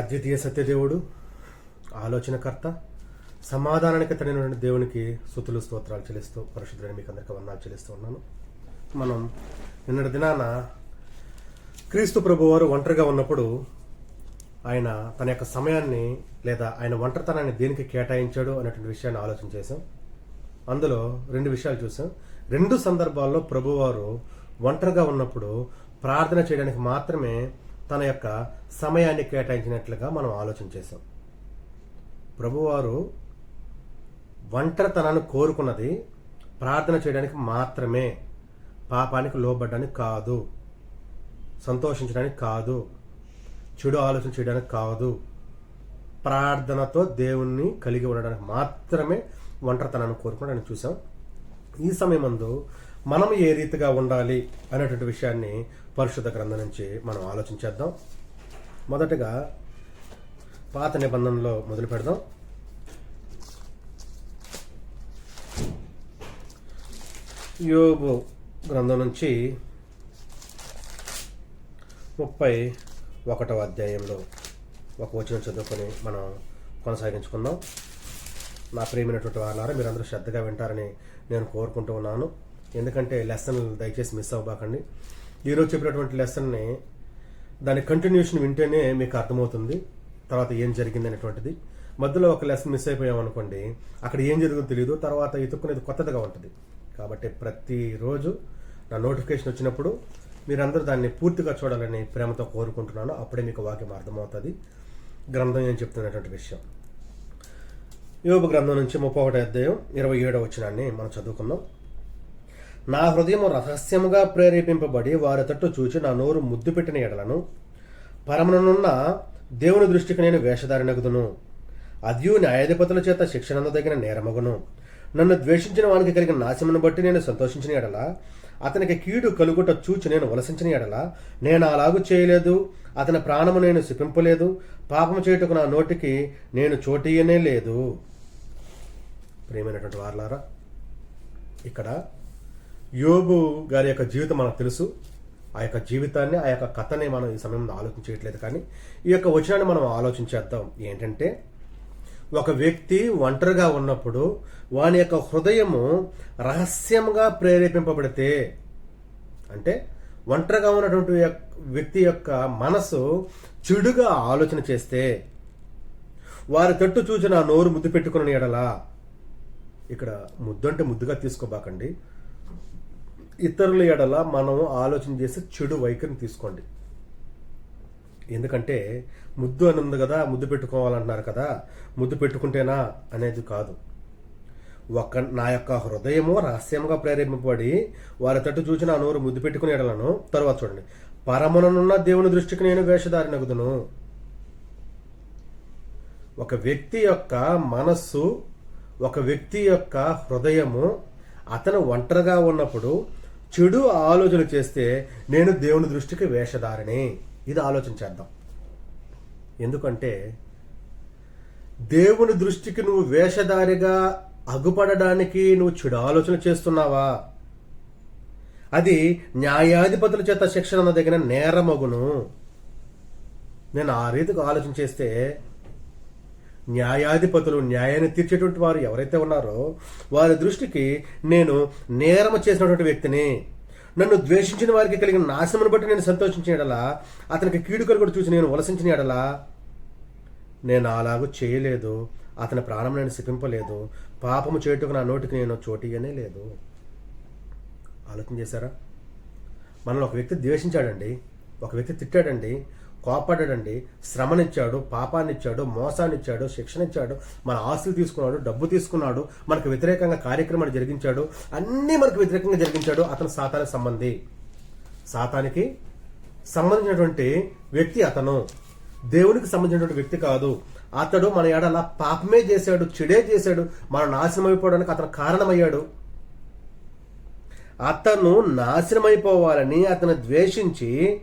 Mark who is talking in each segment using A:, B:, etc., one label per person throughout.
A: అద్వితీయ సత్యదేవుడు ఆలోచనకర్త సమాధానానికి తగినటువంటి దేవునికి సుతులు స్తోత్రాలు చెల్లిస్తూ పరిశుద్ధులని మీకు అందరికీ వందాలు చెల్లిస్తూ ఉన్నాను. మనం నిన్నటి దినాన క్రీస్తు ప్రభు వారు ఒంటరిగా ఉన్నప్పుడు ఆయన తన యొక్క సమయాన్ని లేదా ఆయన ఒంటరితనాన్ని దేనికి కేటాయించాడు అనేటువంటి విషయాన్ని ఆలోచన చేశాం. అందులో రెండు విషయాలు చూసాం రెండు సందర్భాల్లో ప్రభువారు ఒంటరిగా ఉన్నప్పుడు ప్రార్థన చేయడానికి మాత్రమే తన యొక్క సమయాన్ని కేటాయించినట్లుగా మనం ఆలోచన చేసాం ప్రభువారు ఒంటరితనాన్ని కోరుకున్నది ప్రార్థన చేయడానికి మాత్రమే. పాపానికి లోబడ్డానికి కాదు. సంతోషించడానికి కాదు. చెడు ఆలోచన చేయడానికి కాదు. ప్రార్థనతో దేవుణ్ణి కలిగి ఉండడానికి మాత్రమే ఒంటరితనాన్ని కోరుకోవడానికి చూసాం ఈ సమయమందు మనం ఏ రీతిగా ఉండాలి అనేటువంటి విషయాన్ని పరిశుద్ధ గ్రంథం నుంచి మనం ఆలోచించేద్దాం. మొదటగా పాత నిబంధనలో మొదలు పెడదాం. యోబు గ్రంథం నుంచి ముప్పై ఒకటవ అధ్యాయంలో ఒక వచనం చదువుకొని మనం కొనసాగించుకుందాం. నా ప్రియమైనటువంటి వాళ్ళారా మీరందరూ శ్రద్ధగా వింటారని నేను కోరుకుంటూ ఉన్నాను. ఎందుకంటే లెసన్ దయచేసి మిస్ అవ్వబాకండి. ఈరోజు చెప్పినటువంటి లెసన్ని దాని కంటిన్యూషన్ వింటేనే మీకు అర్థమవుతుంది తర్వాత ఏం జరిగింది అనేటువంటిది మధ్యలో ఒక లెసన్ మిస్ అయిపోయామనుకోండి అక్కడ ఏం జరుగుతుందో తెలియదు తర్వాత ఎత్తుక్కునేది కొత్తదిగా ఉంటుంది. కాబట్టి ప్రతిరోజు నా నోటిఫికేషన్ వచ్చినప్పుడు మీరందరూ దాన్ని పూర్తిగా చూడాలని ప్రేమతో కోరుకుంటున్నాను. అప్పుడే మీకు వాక్యం అర్థమవుతుంది. గ్రంథం ఏం చెప్తున్నటువంటి విషయం? యోగ గ్రంథం నుంచి ముప్పై ఒకటి అధ్యాయం ఇరవై ఏడవ వచ్చినాన్ని మనం చదువుకుందాం. నా హృదయం రహస్యముగా ప్రేరేపింపబడి వారి తట్టు చూచి నా నోరు ముద్దు పెట్టిన ఎడలను పరమనున్న దేవుని దృష్టికి నేను వేషధారినగుదును అద్యు న్యాయాధిపతుల చేత శిక్షణందగిన నేరమగును. నన్ను ద్వేషించిన వానికి కలిగిన నాశమును బట్టి నేను సంతోషించిన ఎడల అతనికి కీడు కలుగుట చూచి నేను వలసించిన ఎడల నేను అలాగు చేయలేదు అతని ప్రాణము నేను శిపింపలేదు పాపము చేయుటకు నా నోటికి నేను చోటీయనే లేదు. ప్రియమైనటువంటి వార్లారా ఇక్కడ యోబు గారి యొక్క జీవితం మనకు తెలుసు. ఆ యొక్క జీవితాన్ని ఆ యొక్క కథని మనం ఈ సమయంలో ఆలోచించట్లేదు కానీ ఈ యొక్క వచనాన్ని మనం ఆలోచించేద్దాం ఏంటంటే ఒక వ్యక్తి ఒంటరిగా ఉన్నప్పుడు వాని యొక్క హృదయము రహస్యంగా ప్రేరేపింపబడితే అంటే ఒంటరిగా ఉన్నటువంటి యొక్క- వ్యక్తి యొక్క మనసు చెడుగా ఆలోచన చేస్తే వారి తట్టు చూసిన నోరు ముద్దు పెట్టుకుని ఎడలా ఇక్కడ ముద్దు అంటే ముద్దుగా తీసుకోబాకండి. ఇతరుల ఎడల మనం ఆలోచన చేసి చెడు వైఖరిని తీసుకోండి. ఎందుకంటే ముద్దు అని ఉంది కదా ముద్దు పెట్టుకోవాలంటున్నారు కదా ముద్దు పెట్టుకుంటేనా అనేది కాదు. ఒక నా యొక్క హృదయము రహస్యంగా ప్రేరేపింపబడి వారి తట్టు చూసి నా నోరు ముద్దు పెట్టుకుని ఎడలను తర్వాత చూడండి. పరమనున్న దేవుని దృష్టికి నేను వేషధారినగుదును. ఒక వ్యక్తి యొక్క మనస్సు ఒక వ్యక్తి యొక్క హృదయము అతను ఒంటరిగా ఉన్నప్పుడు చెడు ఆలోచన చేస్తే నేను దేవుని దృష్టికి వేషధారిని ఇది ఆలోచన చేద్దాం. ఎందుకంటే దేవుని దృష్టికి నువ్వు వేషధారిగా అగుపడడానికి నువ్వు చెడు ఆలోచన చేస్తున్నావా? అది న్యాయాధిపతుల చేత శిక్షణ దగ్గర నేరమగును. నేను ఆ రీతికి ఆలోచన చేస్తే న్యాయాధిపతులు న్యాయాన్ని తీర్చేటువంటి వారు ఎవరైతే ఉన్నారో వారి దృష్టికి నేను నేరము చేసినటువంటి వ్యక్తిని. నన్ను ద్వేషించిన వారికి కలిగిన నాశనమును బట్టి నేను సంతోషించిన ఎడలా అతనికి కీడు కలుగుడు చూసి నేను వలసించిన ఎడలా నేను అలాగూ చేయలేదు. అతని ప్రాణం నేను శిపింపలేదు. పాపము చేటుకు నా నోటికి నేను చోటియనే లేదు. ఆలోచన చేశారా? మనల్ని ఒక వ్యక్తి ద్వేషించాడండి. ఒక వ్యక్తి తిట్టాడండి. కోపడ్డాడండి శ్రమనిచ్చాడు పాపాన్నిచ్చాడు మోసాన్నిచ్చాడు శిక్షణిచ్చాడు మన ఆస్తులు తీసుకున్నాడు డబ్బు తీసుకున్నాడు మనకు వ్యతిరేకంగా కార్యక్రమాలు జరిగించాడు అన్నీ మనకు వ్యతిరేకంగా జరిగించాడు అతను సాతానికి సంబంధి. సాతానికి సంబంధించినటువంటి వ్యక్తి అతను. దేవునికి సంబంధించినటువంటి వ్యక్తి కాదు. అతడు మన ఏడల పాపమే చేశాడు చెడే చేశాడు మనం నాశనం అయిపోవడానికి అతను కారణమయ్యాడు. అతను నాశనమైపోవాలని అతను ద్వేషించి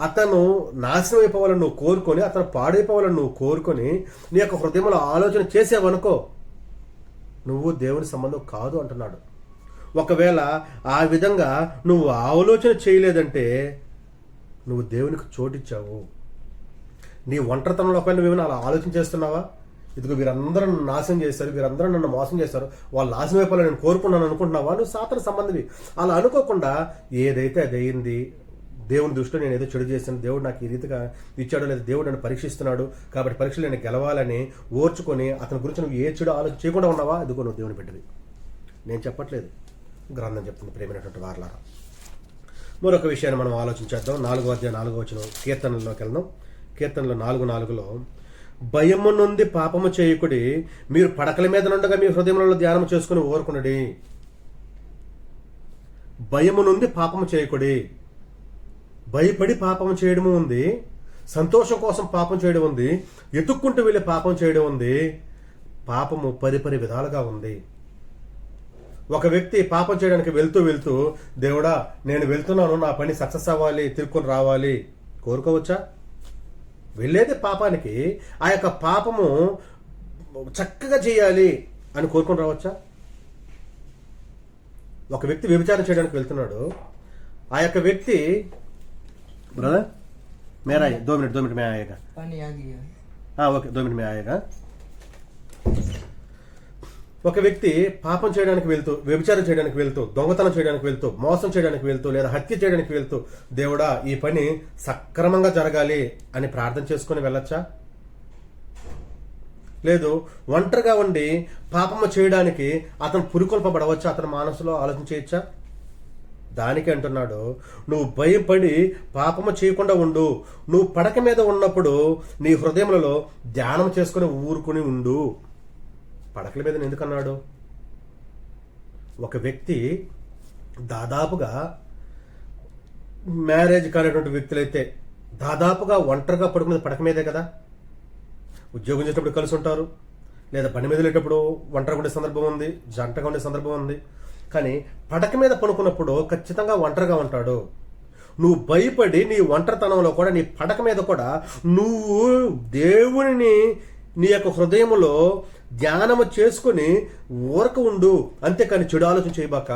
A: అతను నాశనం అయిపోవాలని నువ్వు కోరుకొని అతను పాడైపోవాలని నువ్వు కోరుకొని నీ యొక్క హృదయంలో ఆలోచన చేసావనుకో నువ్వు దేవుని సంబంధం కాదు అంటున్నాడు. ఒకవేళ ఆ విధంగా నువ్వు ఆలోచన చేయలేదంటే నువ్వు దేవునికి చోటిచ్చావు. నీ ఒంటరితనంలో ఒకవేళ నువ్వేమైనా అలా ఆలోచన చేస్తున్నావా? ఇదిగో వీరందరూ నన్ను నాశనం చేశారు వీరందరూ నన్ను మోసం చేశారు వాళ్ళు నాశనం అయిపోవాలని నేను కోరుకున్నాను అనుకుంటున్నావా? నువ్వు సాతన సంబంధివి. అలా అనుకోకుండా ఏదైతే అది అయింది దేవుని దృష్టిలో నేను ఏదో చెడు చేశాను దేవుడు నాకు ఈ రీతిగా ఇచ్చాడో లేదా దేవుడు నన్ను పరీక్షిస్తున్నాడు కాబట్టి పరీక్షలు నేను గెలవాలని ఓర్చుకొని అతని గురించి నువ్వు ఏ చెడు ఆలోచన చేయకుండా ఉన్నావా? ఇదిగో నువ్వు దేవుని బిడ్డవి. నేను చెప్పట్లేదు. గ్రంథం చెప్తుంది ప్రేమైనటువంటి వారలారా. మరొక విషయాన్ని మనం ఆలోచించేద్దాం. నాలుగో అధ్యాయ నాలుగో వచ్చిన కీర్తనల్లోకి వెళ్దాం. కీర్తనలో నాలుగు నాలుగులో భయము నుండి పాపము చేయకుడి మీరు పడకల మీద నుండగా మీ హృదయంలో ధ్యానం చేసుకుని ఓరుకునడి భయము నుండి పాపము చేయకుడి. భయపడి పాపం చేయడము ఉంది సంతోషం కోసం పాపం చేయడం ఉంది ఎతుక్కుంటూ వెళ్ళి పాపం చేయడం ఉంది పాపము పరిపరి విధాలుగా ఉంది. ఒక వ్యక్తి పాపం చేయడానికి వెళ్తూ వెళ్తూ దేవుడా నేను వెళ్తున్నాను నా పని సక్సెస్ అవ్వాలి తిరుక్కొని రావాలి. కోరుకోవచ్చా? వెళ్ళేది పాపానికి ఆ యొక్క పాపము చక్కగా చేయాలి అని కోరుకొని రావచ్చా? ఒక వ్యక్తి వ్యభిచారం చేయడానికి వెళ్తున్నాడు ఆ యొక్క వ్యక్తి బ్రదర్ మేరా దో మినిట్ దో మినిట్ మే ఆయేగా
B: पानी आ गया
A: ఆ, ఓకే దో మినిట్ మే ఆయేగా ఒక వ్యక్తి పాపం చేయడానికి వెళ్తూ వ్యభిచారం చేయడానికి వెళ్తూ దొంగతనం చేయడానికి వెళ్తూ మోసం చేయడానికి వెళ్తూ లేదా హత్య చేయడానికి వెళ్తూ దేవుడా ఈ పని సక్రమంగా జరగాలి అని ప్రార్థన చేసుకుని వెళ్ళొచ్చా లేదు ఒంటరిగా ఉండి పాపము చేయడానికి అతను పురికొల్పబడవచ్చా అతని మనసులో ఆలోచన చేయొచ్చా దానికి అంటున్నాడు నువ్వు భయపడి పాపము చేయకుండా ఉండు. నువ్వు పడక మీద ఉన్నప్పుడు నీ హృదయములలో ధ్యానం చేసుకుని ఊరుకుని ఉండు. పడకల మీద ఎందుకన్నాడు ఒక వ్యక్తి దాదాపుగా మ్యారేజ్ కానిటువంటి వ్యక్తులైతే దాదాపుగా ఒంటరిగా పడుకునేది పడక మీదే కదా? ఉద్యోగం చేసేటప్పుడు కలిసి ఉంటారు లేదా పని మీద వెళ్ళేటప్పుడు ఒంటరిగా ఉండే సందర్భం ఉంది జంటగా ఉండే సందర్భం ఉంది. కానీ పడక మీద పడుకున్నప్పుడు ఖచ్చితంగా ఒంటరిగా ఉంటాడు. నువ్వు భయపడి నీ ఒంటరితనంలో కూడా నీ పడక మీద కూడా నువ్వు దేవుని నీ యొక్క హృదయంలో ధ్యానము చేసుకుని ఊరక ఉండు. అంతేకాని చెడు ఆలోచన చేయబాక.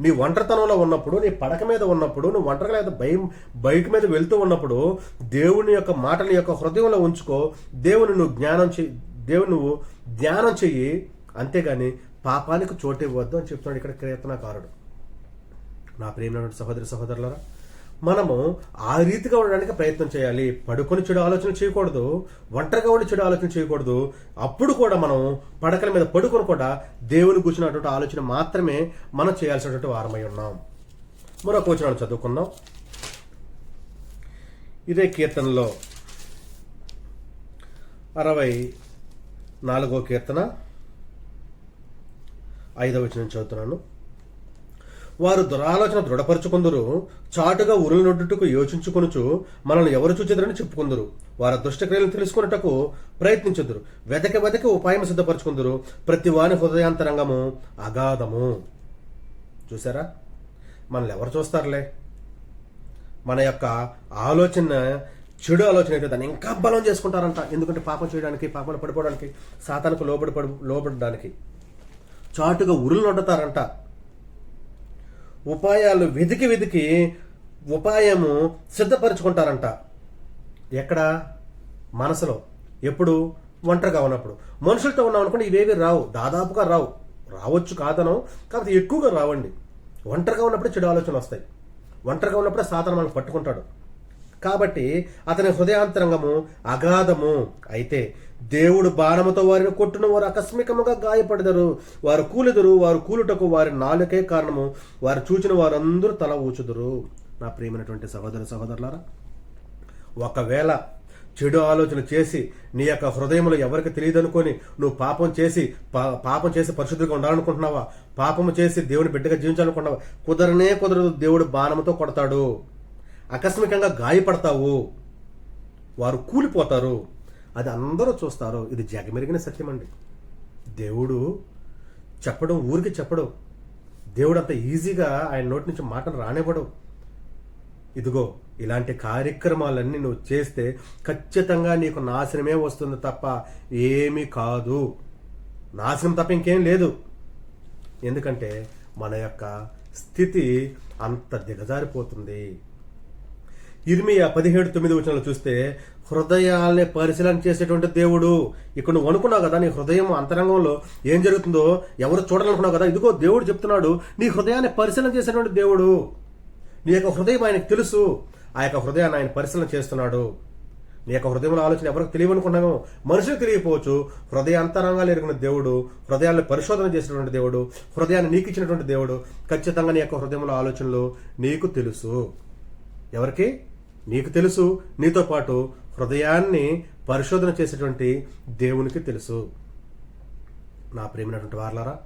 A: నీ ఒంటరితనంలో ఉన్నప్పుడు నీ పడక మీద ఉన్నప్పుడు నువ్వు ఒంటరిగా లేదా భయం బైక్ మీద వెళ్తూ ఉన్నప్పుడు దేవుని యొక్క మాటల యొక్క హృదయంలో ఉంచుకో. దేవుని నువ్వు జ్ఞానం చెయ్యి దేవుని నువ్వు ధ్యానం చెయ్యి. అంతేగాని పాపానికి చోటు ఇవ్వద్దు అని చెప్తున్నాడు ఇక్కడ కీర్తనకారుడు. నా ప్రియమైన సహోదరి సహోదరులరా మనము ఆ రీతిగా ఉండడానికి ప్రయత్నం చేయాలి. పడుకొని చెడు ఆలోచన చేయకూడదు ఒంటరిగా ఉండి చెడు ఆలోచన చేయకూడదు. అప్పుడు కూడా మనం పడకల మీద పడుకొని కూడా దేవుని కూర్చున్నటువంటి ఆలోచన మాత్రమే మనం చేయాల్సినటువంటి వారమై ఉన్నాం. మరొక వచనాలు చదువుకుందాం. ఇదే కీర్తనలో అరవై నాలుగో కీర్తన. ఐదవ వచనం చదువుతున్నాను. వారు దురాలోచన దృఢపరుచుకుందరు చాటుగా ఉరులు నొడ్డుటకు యోచించుకొనుచు మనల్ని ఎవరు చూచెదరని చెప్పుకుందరు. వారి దుష్టక్రియలను తెలుసుకున్నటకు ప్రయత్నించుదురు. వెదక వెదక ఉపాయం సిద్ధపరచుకుందరు. ప్రతి వాని హృదయాంతరంగము అగాధము. చూసారా? మనల్ని ఎవరు చూస్తారులే? మన యొక్క ఆలోచన చెడు ఆలోచన అయితే దాన్ని ఇంకా బలం చేసుకుంటారంట. ఎందుకంటే పాపం చేయడానికి పాపంలో పడిపోవడానికి సాతానికి లోబడి పడి లోబడడానికి. చాటుగా ఉరులుండతారంట ఉపాయాలు వెతికి వెతికి ఉపాయము సిద్ధపరచుకుంటారంట. ఎక్కడ? మనసులో. ఎప్పుడు? ఒంటరిగా ఉన్నప్పుడు. మనుషులతో ఉన్నాం అనుకోండి ఇవేవి రావు. దాదాపుగా రావు. రావచ్చు కాదనం కాకపోతే ఎక్కువగా రావండి. ఒంటరిగా ఉన్నప్పుడు చెడు ఆలోచన వస్తాయి. ఒంటరిగా ఉన్నప్పుడే సాధన మనల్ని పట్టుకుంటాడు. కాబట్టి అతని హృదయాంతరంగము అగాధము అయితే దేవుడు బాణముతో వారిని కొట్టున వారు ఆకస్మికముగా గాయపడదరు. వారు కూలిదరు వారు కూలుటకు వారి నాలుకే కారణము. వారు చూచిన వారందరూ తల ఊచుదురు. నా ప్రియమైనటువంటి సహోదర సహోదరులారా ఒకవేళ చెడు ఆలోచన చేసి నీ యొక్క హృదయంలో ఎవరికి తెలియదనుకొని నువ్వు పాపం చేసి పాపం చేసి పరిశుద్ధిగా ఉండాలనుకుంటున్నావా? పాపము చేసి దేవుని బిడ్డగా జీవించాలనుకుంటున్నావా? కుదరనే కుదరదు. దేవుడు బాణముతో కొడతాడు. ఆకస్మికంగా గాయపడతావు. వారు కూలిపోతారు. అది అందరూ చూస్తారు. ఇది జగమెరిగిన సత్యం అండి దేవుడు చెప్పడం ఊరికి చెప్పడం. దేవుడు అంత ఈజీగా ఆయన నోటి నుంచి మాటలు రానివ్వడం. ఇదిగో ఇలాంటి కార్యక్రమాలన్నీ నువ్వు చేస్తే ఖచ్చితంగా నీకు నాశనమే వస్తుంది తప్ప ఏమీ కాదు. నాశనం తప్ప ఇంకేం లేదు. ఎందుకంటే మన యొక్క స్థితి అంత దిగజారిపోతుంది. ఇర్మియా పదిహేడు తొమ్మిది వచనాలు చూస్తే హృదయాల్ని పరిశీలన చేసేటువంటి దేవుడు. ఇక్కడ నువ్వు అనుకున్నావు కదా నీ హృదయం అంతరంగంలో ఏం జరుగుతుందో? ఎవరు చూడాలనుకున్నావు కదా? ఇదిగో దేవుడు చెప్తున్నాడు నీ హృదయాన్ని పరిశీలన చేసేటువంటి దేవుడు. నీ యొక్క హృదయం ఆయనకు తెలుసు. ఆ యొక్క హృదయాన్ని ఆయన పరిశీలన చేస్తున్నాడు. నీ యొక్క హృదయంలో ఆలోచన ఎవరికి తెలియనుకున్నామో మనుషులకు తెలియకపోవచ్చు. హృదయ అంతరంగాలు ఎరిగిన దేవుడు హృదయాన్ని పరిశోధన చేసినటువంటి దేవుడు హృదయాన్ని నీకు ఇచ్చినటువంటి దేవుడు ఖచ్చితంగా నీ యొక్క హృదయంలో ఆలోచనలు నీకు తెలుసు. ఎవరికి? నీకు తెలుసు నీతో పాటు హృదయాన్ని పరిశోధన చేసేటువంటి దేవునికి తెలుసు. నా ప్రేమైనటువంటి వార్లారా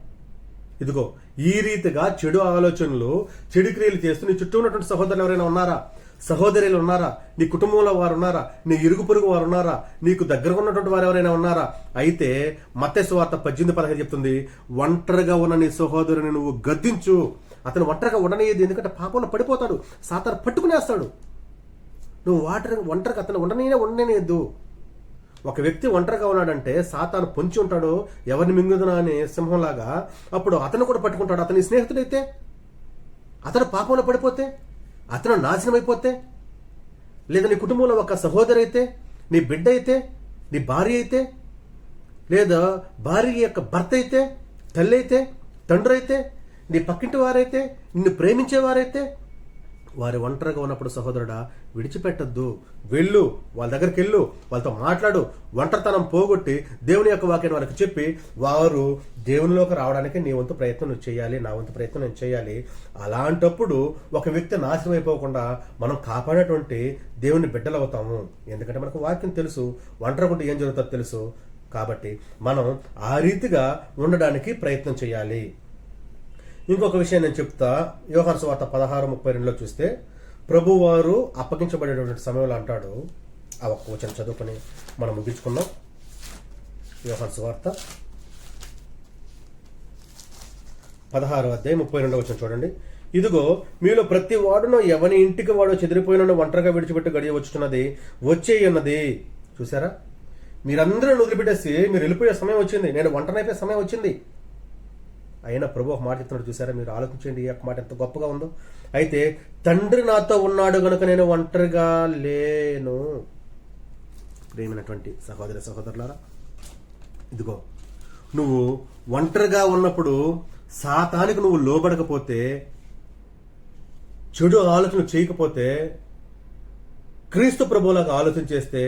A: ఇదిగో ఈ రీతిగా చెడు ఆలోచనలు చెడు క్రియలు చేస్తూ నీ చుట్టూ ఉన్నటువంటి సహోదరులు ఎవరైనా ఉన్నారా? సహోదరులు ఉన్నారా? నీ కుటుంబంలో వారు ఉన్నారా? నీ ఇరుగు పొరుగు వారు ఉన్నారా? నీకు దగ్గరగా ఉన్నటువంటి వారు ఎవరైనా ఉన్నారా? అయితే మత్స్య వార్త పద్దెనిమిది పదహైదు చెప్తుంది ఒంటరిగా ఉన్న నీ సహోదరుని నువ్వు గద్దించు. అతను ఒంటరిగా ఉండనేది ఎందుకంటే పాపంలో పడిపోతాడు సాతాను పట్టుకునేస్తాడు. నువ్వు వాటర్ ఒంటరికి అతను ఉండనే ఉండనేదు ఒక వ్యక్తి ఒంటరిగా ఉన్నాడంటే సాతాను పొంచి ఉంటాడు ఎవరిని మింగుదనా అని సింహంలాగా. అప్పుడు అతను కూడా పట్టుకుంటాడు. అతని స్నేహితుడైతే? అతను పాపంలో పడిపోతే? అతను నాశనం అయిపోతే లేదా నీ కుటుంబంలో ఒక సహోదరు అయితే నీ బిడ్డ అయితే నీ భార్య అయితే? లేదా భార్య యొక్క భర్త అయితే? తల్లి అయితే? తండ్రి అయితే? నీ పక్కింటి వారైతే? నిన్ను ప్రేమించేవారైతే వారి ఒంటరిగా ఉన్నప్పుడు సహోదరుడా విడిచిపెట్టద్దు. వెళ్ళు వాళ్ళ దగ్గరికి వెళ్ళు వాళ్ళతో మాట్లాడు. ఒంటరితనం పోగొట్టి దేవుని యొక్క వాక్యాన్ని వారికి చెప్పి వారు దేవునిలోకి రావడానికి నీ వంతు ప్రయత్నం నువ్వు చేయాలి నా వంతు ప్రయత్నం నేను చేయాలి. అలాంటప్పుడు ఒక వ్యక్తి నాశనం అయిపోకుండా మనం కాపాడేటువంటి దేవుని బిడ్డలు అవుతాము. ఎందుకంటే మనకు వాక్యం తెలుసు ఒంటరికుంటే ఏం జరుగుతుందో తెలుసు. కాబట్టి మనం ఆ రీతిగా ఉండడానికి ప్రయత్నం చేయాలి. ఇంకొక విషయం నేను చెప్తా. యోహాన్ వార్త పదహారు ముప్పై రెండులో చూస్తే ప్రభువారు అప్పగించబడేటటువంటి సమయంలో అంటాడు. ఆ ఒక్క వచనం చదువుకొని మనం ముగించుకున్నాం యోహాన్ వార్త పదహారు అధ్యాయం ముప్పై రెండు వచ్చిన చూడండి. ఇదిగో మీలో ప్రతి వాడును ఎవని ఇంటికి వాడు చెదిరిపోయిన ఒంటరిగా విడిచిపెట్టి గడియ వచ్చుతున్నది వచ్చే ఉన్నది. చూసారా? మీరందరూ వదిలిపెట్టేసి మీరు వెళ్ళిపోయే సమయం వచ్చింది. నేను ఒంటనైపోయే సమయం వచ్చింది. అయినా ప్రభు ఒక మాట చెప్తున్నాడు చూసారా? మీరు ఆలోచించండి ఈ యొక్క మాట ఎంత గొప్పగా ఉందో. అయితే తండ్రి నాతో ఉన్నాడు గనుక నేను ఒంటరిగా లేను. ప్రేమైనటువంటి సహోదర సహోదరులారా ఇదిగో నువ్వు ఒంటరిగా ఉన్నప్పుడు సాతానికి నువ్వు లోబడకపోతే చెడు ఆలోచన చేయకపోతే క్రీస్తు ప్రభువులకు ఆలోచన చేస్తే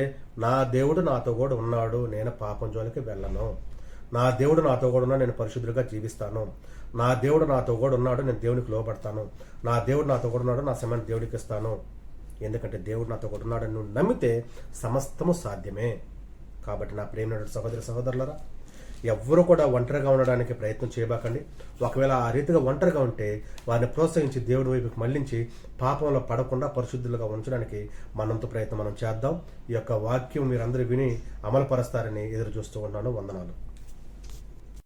A: నా దేవుడు నాతో కూడా ఉన్నాడు నేను పాపం జోలికి వెళ్ళను. నా దేవుడు నాతో కూడా ఉన్నా నేను పరిశుద్ధులుగా జీవిస్తాను. నా దేవుడు నాతో కూడా ఉన్నాడు నేను దేవునికి లోపడతాను నా దేవుడు నాతో కూడా ఉన్నాడు నా సమయాన్ని దేవుడికి ఇస్తాను. ఎందుకంటే దేవుడు నాతో కూడా ఉన్నాడని నువ్వు నమ్మితే సమస్తము సాధ్యమే. కాబట్టి నా ప్రేమ సహోదరి సహోదరులరా ఎవ్వరూ కూడా ఒంటరిగా ఉండడానికి ప్రయత్నం చేయబాకండి. ఒకవేళ ఆ రీతిగా ఒంటరిగా ఉంటే వారిని ప్రోత్సహించి దేవుడి వైపుకి మళ్ళించి పాపంలో పడకుండా పరిశుద్ధులుగా ఉంచడానికి మనంత ప్రయత్నం మనం చేద్దాం. ఈ యొక్క వాక్యం మీరందరూ విని అమలుపరుస్తారని ఎదురు చూస్తూ ఉన్నాను. వందనాలు.